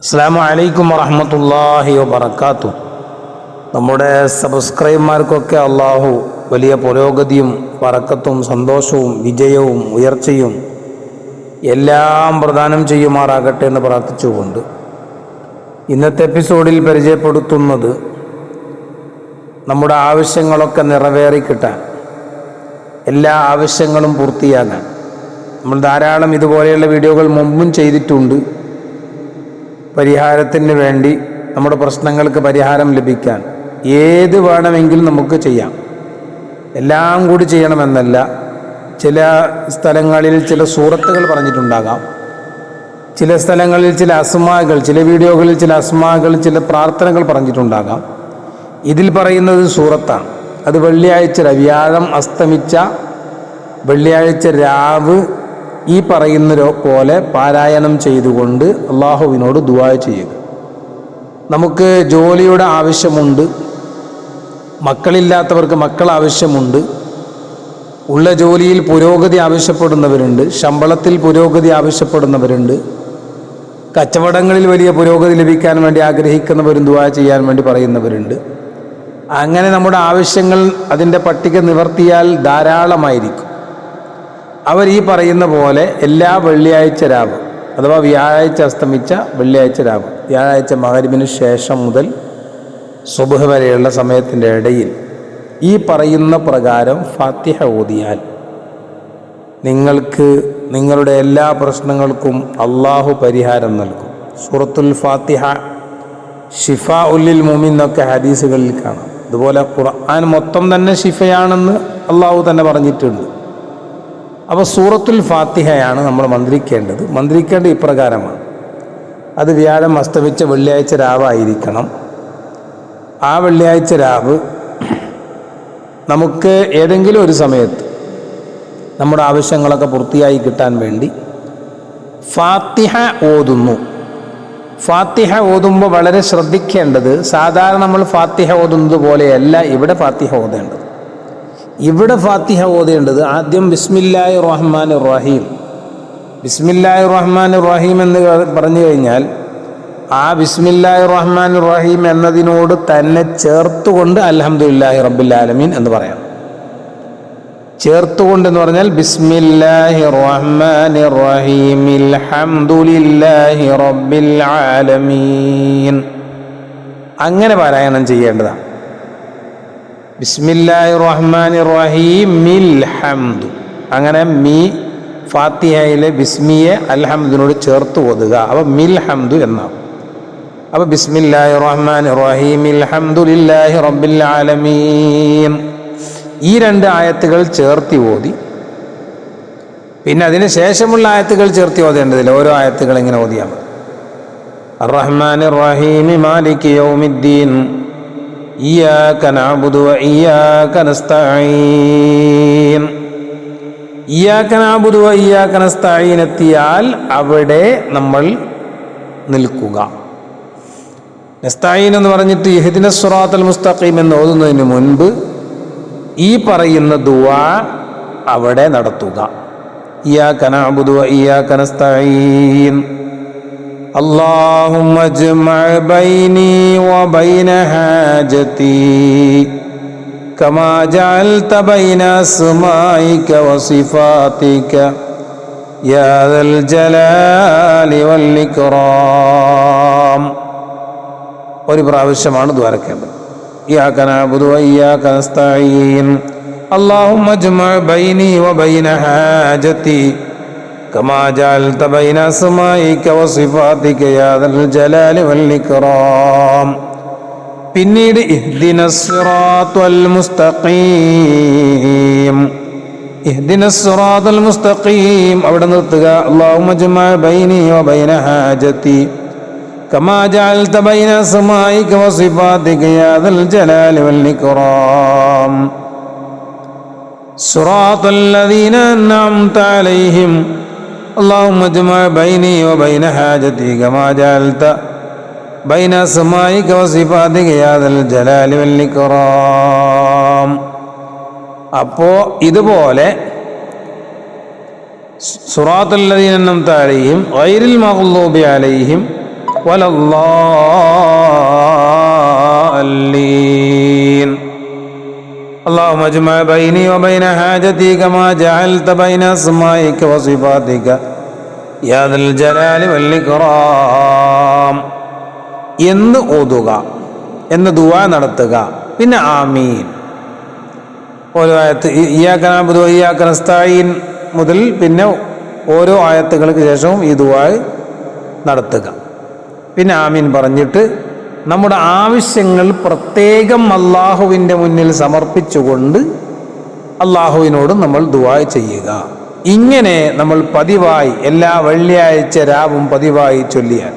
അസ്സാമു അലൈക്കും വറഹമത്തല്ലാഹി വബർക്കാത്തു നമ്മുടെ സബ്സ്ക്രൈബർമാർക്കൊക്കെ അള്ളാഹു വലിയ പുരോഗതിയും പറക്കത്തും സന്തോഷവും വിജയവും ഉയർച്ചയും എല്ലാം പ്രദാനം ചെയ്യുമാറാകട്ടെ എന്ന് പ്രാർത്ഥിച്ചുകൊണ്ട് ഇന്നത്തെ എപ്പിസോഡിൽ പരിചയപ്പെടുത്തുന്നത് നമ്മുടെ ആവശ്യങ്ങളൊക്കെ നിറവേറി കിട്ടാൻ എല്ലാ ആവശ്യങ്ങളും പൂർത്തിയാകാൻ. നമ്മൾ ധാരാളം ഇതുപോലെയുള്ള വീഡിയോകൾ മുമ്പും ചെയ്തിട്ടുണ്ട്. പരിഹാരത്തിന് വേണ്ടി നമ്മുടെ പ്രശ്നങ്ങൾക്ക് പരിഹാരം ലഭിക്കാൻ ഏത് വേണമെങ്കിലും നമുക്ക് ചെയ്യാം. എല്ലാം കൂടി ചെയ്യണമെന്നല്ല ചില സ്ഥലങ്ങളിൽ ചില സൂറത്തുകൾ പറഞ്ഞിട്ടുണ്ടാകാം. ചില സ്ഥലങ്ങളിൽ ചില അസ്മാകൾ ചില വീഡിയോകളിൽ ചില അസ്മാകൾ ചില പ്രാർത്ഥനകൾ പറഞ്ഞിട്ടുണ്ടാകാം. ഇതിൽ പറയുന്നത് സൂറത്താണ്. അത് വെള്ളിയാഴ്ച വ്യാഴം അസ്തമിച്ച വെള്ളിയാഴ്ച രാവ് ഈ പറയുന്ന പോലെ പാരായണം ചെയ്തുകൊണ്ട് അള്ളാഹുവിനോട് ദുവാ ചെയ്യുക. നമുക്ക് ജോലിയുടെ ആവശ്യമുണ്ട് മക്കളില്ലാത്തവർക്ക് മക്കൾ ആവശ്യമുണ്ട് ഉള്ള ജോലിയിൽ പുരോഗതി ആവശ്യപ്പെടുന്നവരുണ്ട് ശമ്പളത്തിൽ പുരോഗതി ആവശ്യപ്പെടുന്നവരുണ്ട് കച്ചവടങ്ങളിൽ വലിയ പുരോഗതി ലഭിക്കാൻ വേണ്ടി ആഗ്രഹിക്കുന്നവരും ദുവാ ചെയ്യാൻ വേണ്ടി പറയുന്നവരുണ്ട്. അങ്ങനെ നമ്മുടെ ആവശ്യങ്ങൾ അതിന്റെ പട്ടിക നിവർത്തിയാൽ ധാരാളമായിരിക്കും. അവർ ഈ പറയുന്ന പോലെ എല്ലാ വെള്ളിയാഴ്ച രാവ് അഥവാ വ്യാഴാഴ്ച അസ്തമിച്ച വെള്ളിയാഴ്ച രാവ് വ്യാഴാഴ്ച മകരിബിന് ശേഷം മുതൽ സുബഹ് വരെയുള്ള സമയത്തിന്റെ ഇടയിൽ ഈ പറയുന്ന പ്രകാരം ഫാത്തിഹ ഓതിയാൽ നിങ്ങൾക്ക് നിങ്ങളുടെ എല്ലാ പ്രശ്നങ്ങൾക്കും അള്ളാഹു പരിഹാരം നൽകും. സൂറത്തുൽ ഫാത്തിഹ ഷിഫ ഉല്ലിൽ മുമിൻ എന്നൊക്കെ ഹദീസുകളിൽ കാണാം. അതുപോലെ ഖുർആൻ മൊത്തം തന്നെ ഷിഫയാണെന്ന് അള്ളാഹു തന്നെ പറഞ്ഞിട്ടുണ്ട്. അപ്പോൾ സൂറത്തുൽ ഫാത്തിഹയാണ് നമ്മൾ മന്ത്രിക്കേണ്ടത്. മന്ത്രിക്കേണ്ട ഇപ്രകാരമാണ്. അത് വ്യാഴം അസ്തമിച്ച വെള്ളിയാഴ്ച രാവായിരിക്കണം. ആ വെള്ളിയാഴ്ച രാവ് നമുക്ക് ഏതെങ്കിലും ഒരു സമയത്ത് നമ്മുടെ ആവശ്യങ്ങളൊക്കെ പൂർത്തിയായി കിട്ടാൻ വേണ്ടി ഫാത്തിഹ ഓതുന്നു. ഫാത്തിഹ ഓതുമ്പോൾ വളരെ ശ്രദ്ധിക്കേണ്ടത് സാധാരണ നമ്മൾ ഫാത്തിഹ ഓതുന്നത് പോലെയല്ല ഇവിടെ ഫാത്തിഹ ഓതേണ്ടത്. ഇവിടെ ഫാത്തിഹ ഓതേണ്ടത് ആദ്യം ബിസ്മില്ലാഹി റഹ്മാൻ റഹീം ബിസ്മില്ലാഹി റഹ്മാൻ റഹീം എന്ന് പറഞ്ഞു കഴിഞ്ഞാൽ ആ ബിസ്മില്ലാഹി റഹ്മാൻ റഹീം എന്നതിനോട് തന്നെ ചേർത്തുകൊണ്ട് അലഹമുല്ലാഹി റബ്ബിൽ ആലമീൻ എന്ന് പറയാം. ചേർത്തുകൊണ്ട് എന്ന് പറഞ്ഞാൽ ബിസ്മില്ലാഹി റഹ്മാൻ റഹീം അൽഹംദുലില്ലാഹി റബ്ബിൽ ആലമീൻ. അങ്ങനെ പാരായണം ചെയ്യേണ്ടതാണ്. ബിസ്മില്ലാഹി റഹ്മാൻ റഹീം മിൽ ഹംദു അങ്ങനെ മീ ഫാത്തിഹയിലെ ബിസ്മിയെ അൽഹമ്മദിനോട് ചേർത്ത് ഓതുക. അപ്പോൾ മിൽ ഹംദു എന്നാവും. അപ്പോൾ ബിസ്മില്ലാഹി റഹ്മാൻ റഹീം മിൽ ഹംദുലില്ലാഹി റബ്ബിൽ ആലമീൻ ഈ രണ്ട് ആയത്തുകൾ ചേർത്തി ഓതി. പിന്നെ അതിന് ശേഷമുള്ള ആയത്തുകൾ ചേർത്തി ഓതേണ്ടതില്ല. ഓരോ ആയത്തുകൾ ഇങ്ങനെ ഓതിയാൽ മതി. റഹ്മാൻ റഹീമി മാലിക് യൗമിദ്ദീൻ. إياك نعبد وإياك نستعين ഇയാക്ക നാബുദു ഇയാക്ക നസ്തഈൻ എത്തിയാൽ അവിടെ നമ്മൾ നിൽക്കുക നസ്തഈൻ എന്ന് പറഞ്ഞിട്ട് ഇഹ്ദിന സുറാത്തൽ മുസ്തഖീം എന്ന് ഓതുന്നതിന് മുൻപ് ഈ പറയുന്ന ദുആ അവിടെ നടത്തുക ഇയാക്ക നാബുദു ഇയാക്ക നസ്തഈൻ اللهم اجمع بيني وبين حاجتي كما جعلت بين أسمائك وصفاتك يا ذا الجلال والإكرام ഒരു പ്രാവശ്യമാണ് ദ്വാരക്കേണ്ടത് إياك نعبد وإياك نستعين اللهم اجمع بيني وبين حاجتي كما جعلت بين أسمائك وصفاتك يا ذا الجلال والإكرام പിന്നീട് ഇഹ്ദിന സിറാത്തുൽ മുസ്തഖീം ഇഹ്ദിന സിറാത്തുൽ മുസ്തഖീം അവിടെ നിർത്തുക അല്ലാഹുമ്മ ജമഅ ബൈനി വബൈന ഹാജതി كما جعلت بين أسمائك وصفاتك يا ذا الجلال والإكرام صراط الذين أنعمت عليهم اللهم اجمع بيني وبين حاجتي كما جعلت بين أسمائك وصفاتك يا ذا الجلال والإكرام അപ്പോ ഇതുപോലെ സുറാത്തുല്ലദീനം താഴെയും ഗൈരിൽ മഗ്ലൂബി അലൈഹിം ولا الضالين اللهم اجمع بيني وبين حاجتي كما جعلت بين اسمائك وصفاتك يا ذا الجلال والإكرام എന്ന് ഓതുക എന്ന് ദുവാ നടത്തുക പിന്നെ ആമീൻ ഓരോ ആയത്ത് ഇയാക്കനാബുദോ ഇയാക്കനസ്തായിൻ മുതൽ പിന്നെ ഓരോ ആയത്തുകൾക്ക് ശേഷവും ഈ ദുവാ നടത്തുക പിന്നെ ആമീൻ പറഞ്ഞിട്ട് നമ്മുടെ ആവശ്യങ്ങൾ പ്രത്യേകം അള്ളാഹുവിന്റെ മുന്നിൽ സമർപ്പിച്ചുകൊണ്ട് അള്ളാഹുവിനോട് നമ്മൾ ദുവാ ചെയ്യുക. ഇങ്ങനെ നമ്മൾ പതിവായി എല്ലാ വെള്ളിയാഴ്ച രാവും പതിവായി ചൊല്ലിയാൽ.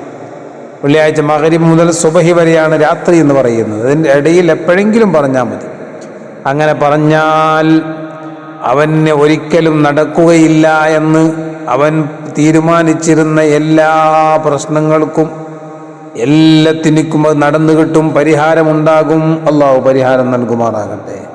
വെള്ളിയാഴ്ച മകരി മുതൽ സുബഹി വരെയാണ് രാത്രി എന്ന് പറയുന്നത്. അതിന്റെ ഇടയിൽ എപ്പോഴെങ്കിലും പറഞ്ഞാൽ മതി. അങ്ങനെ പറഞ്ഞാൽ അവന് ഒരിക്കലും നടക്കുകയില്ല എന്ന് അവൻ തീരുമാനിച്ചിരുന്ന എല്ലാ പ്രശ്നങ്ങൾക്കും എല്ലാത്തിനും നടന്നു കിട്ടും പരിഹാരമുണ്ടാകും. അള്ളാഹു പരിഹാരം നൽകുമാറാകട്ടെ.